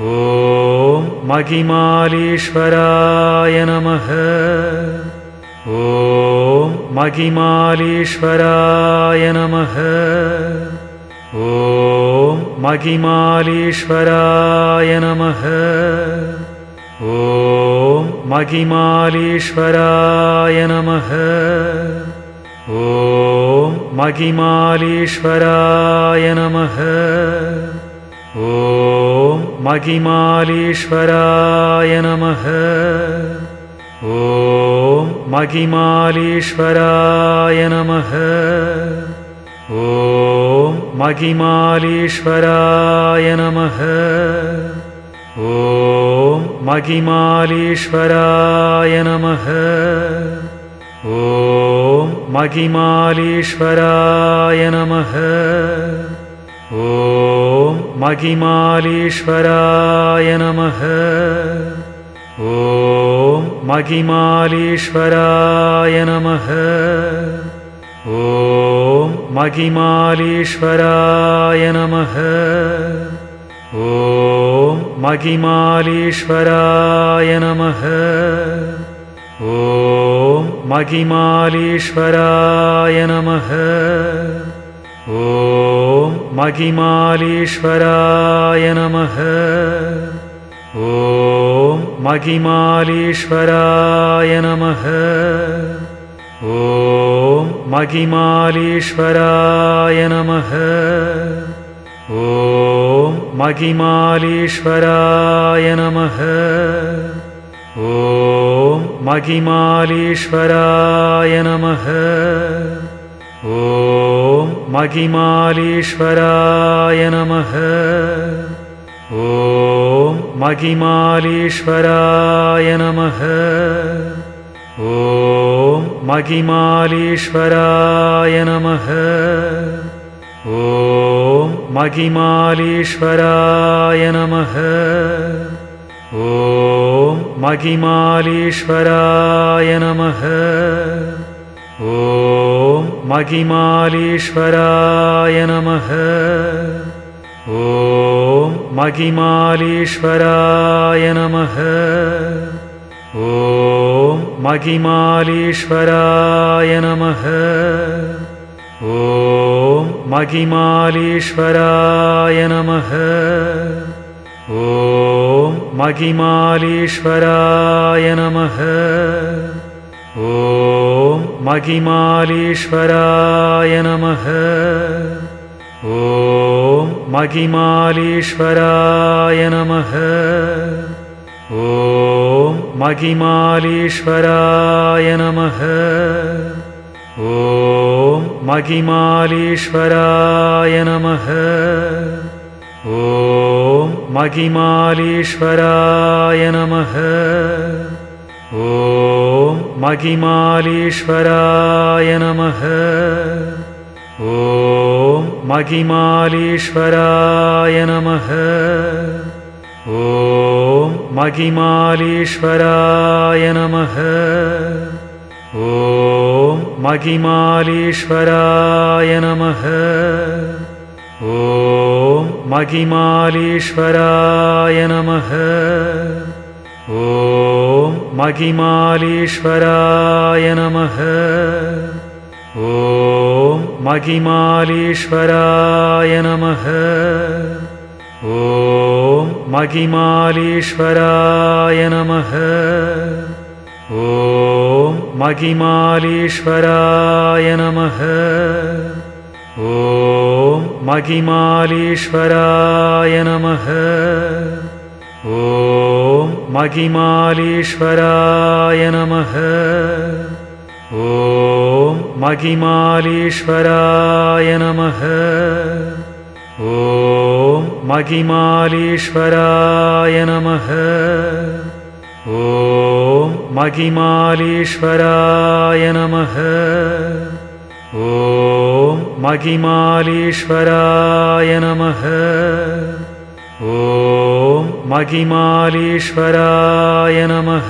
ॐ महिमालीश्वराय नमः। ॐ महिमालीश्वराय नमः। ॐ महिमालीश्वराय नमः। ॐ महिमालीश्वराय नमः। ॐ महिमालीश्वराय नमः ॐ महिमालीश्वराय नमः। ॐ महिमालीश्वराय नमः। ॐ महिमालीश्वराय नमः। ॐ महिमालीश्वराय नमः। ॐ महिमालीश्वराय नमः। ॐ महिमालीश्वराय नमः। ॐ महिमालीश्वराय नमः। ॐ महिमालीश्वराय नमः। ॐ महिमालीश्वराय नमः। ॐ महिमालीश्वराय नमः ॐ महिमालीश्वराय नमः। ॐ महिमालीश्वराय नमः। ॐ महिमालीश्वराय नमः। ॐ महिमालीश्वराय नमः। ॐ महिमालीश्वराय नमः ॐ महिमालीश्वराय नमः। ॐ महिमालीश्वराय नमः। ॐ महिमालीश्वराय नमः। ॐ महिमालीश्वराय नमः। ॐ महिमालीश्वराय नमः ॐ महिमालीश्वराय नमः। ॐ महिमालीश्वराय नमः। ॐ महिमालीश्वराय नमः। ॐ महिमालीश्वराय नमः। ॐ महिमालीश्वराय नमः ॐ महिमालीश्वराय नमः। ॐ महिमालीश्वराय नमः। ॐ महिमालीश्वराय नमः। ॐ महिमालीश्वराय नमः। ॐ महिमालीश्वराय नमः ॐ महिमालीश्वराय नमः। ॐ महिमालीश्वराय नमः। ॐ महिमालीश्वराय नमः। ॐ महिमालीश्वराय नमः। ॐ महिमालीश्वराय नमः ॐ महिमालीश्वराय नमः। ॐ महिमालीश्वराय नमः। ॐ महिमालीश्वराय नमः। ॐ महिमालीश्वराय नमः। ॐ महिमालीश्वराय नमः। ॐ महिमालीश्वराय नमः। ॐ महिमालीश्वराय नमः। ॐ महिमालीश्वराय नमः। ॐ महिमालीश्वराय नमः। ॐ महिमालीश्वराय नमः ॐ महिमालीश्वराय नमः।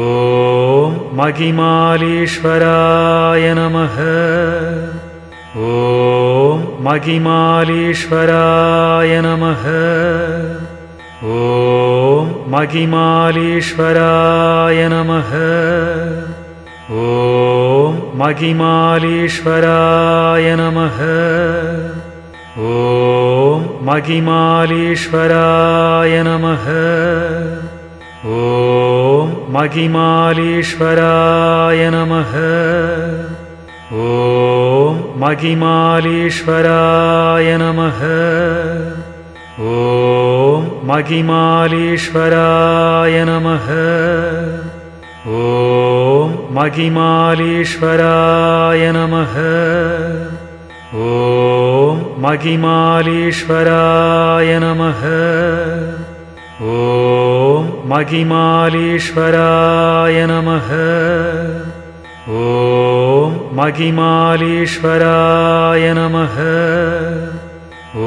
ॐ महिमालीश्वराय नमः। ॐ महिमालीश्वराय नमः। ॐ महिमालीश्वराय नमः। ॐ महिमालीश्वराय नमः। ॐ महिमालीश्वराय नमः। ॐ महिमालीश्वराय नमः। ॐ महिमालीश्वराय नमः। ॐ महिमालीश्वराय नमः। ॐ महिमालीश्वराय नमः ॐ महिमालीश्वराय नमः। ॐ महिमालीश्वराय नमः। ॐ महिमालीश्वराय नमः। ॐ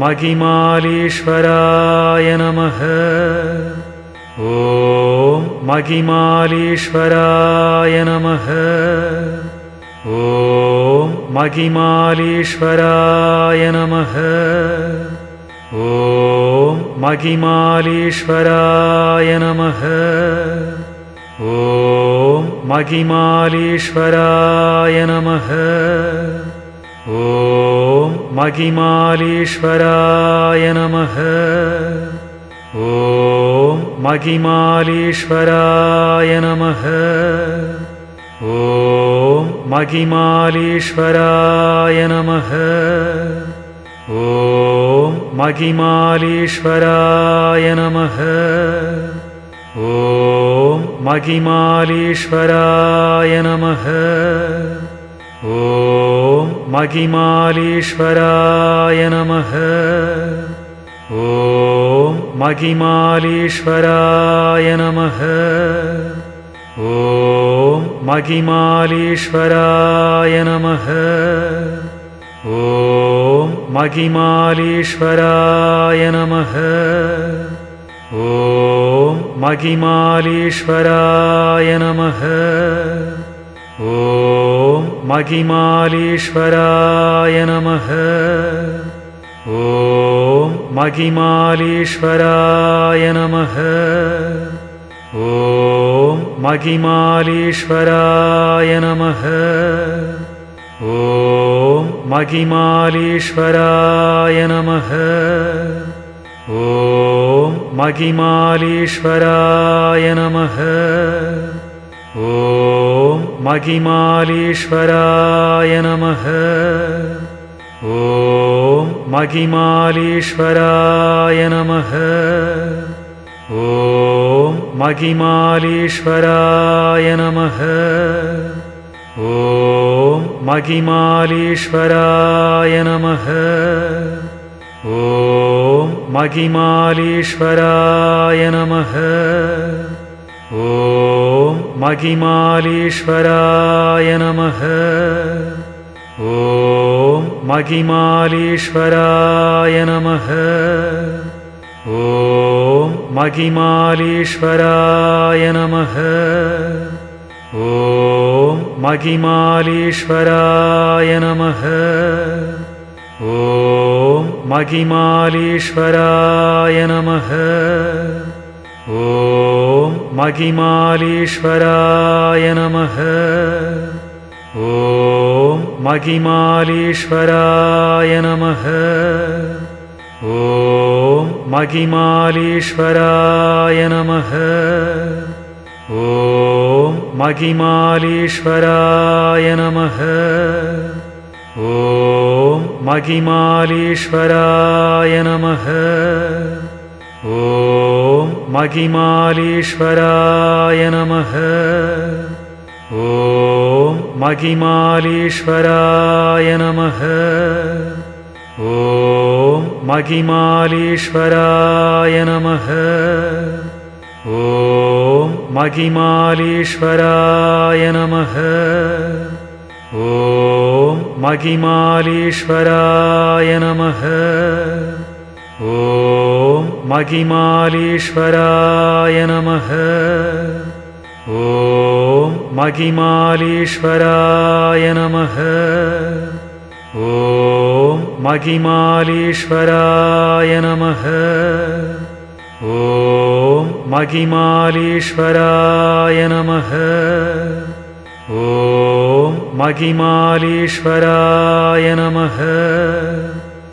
महिमालीश्वराय नमः। ॐ महिमालीश्वराय नमः। ॐ महिमालीश्वराय नमः। ॐ महिमालीश्वराय नमः। ॐ महिमालीश्वराय नमः। ॐ महिमालीश्वराय नमः। ॐ महिमालीश्वराय नमः ॐ महिमालीश्वराय नमः। ॐ महिमालीश्वराय नमः। ॐ महिमालीश्वराय नमः। ॐ महिमालीश्वराय नमः। ॐ महिमालीश्वराय नमः ॐ महिमालीश्वराय नमः। ॐ महिमालीश्वराय नमः। ॐ महिमालीश्वराय नमः। ॐ महिमालीश्वराय नमः। ॐ महिमालीश्वराय नमः ॐ महिमालीश्वराय नमः। ॐ महिमालीश्वराय नमः। ॐ महिमालीश्वराय नमः। ॐ महिमालीश्वराय नमः। ॐ महिमालीश्वराय नमः। ॐ महिमालीश्वराय नमः। ॐ महिमालीश्वराय नमः। ॐ महिमालीश्वराय नमः। ॐ महिमालीश्वराय नमः। ॐ महिमालीश्वराय नमः ॐ महिमालीश्वराय नमः। ॐ महिमालीश्वराय नमः। ॐ महिमालीश्वराय नमः। ॐ महिमालीश्वराय नमः। ॐ महिमालीश्वराय नमः। ॐ महिमालीश्वराय नमः। ॐ महिमालीश्वराय नमः। ॐ महिमालीश्वराय नमः। ॐ महिमालीश्वराय नमः। ॐ महिमालीश्वराय नमः ॐ महिमालीश्वराय नमः। ॐ महिमालीश्वराय नमः। ॐ महिमालीश्वराय नमः। ॐ महिमालीश्वराय नमः। ॐ महिमालीश्वराय नमः। ॐ महिमालीश्वराय नमः। ॐ महिमालीश्वराय नमः। ॐ महिमालीश्वराय नमः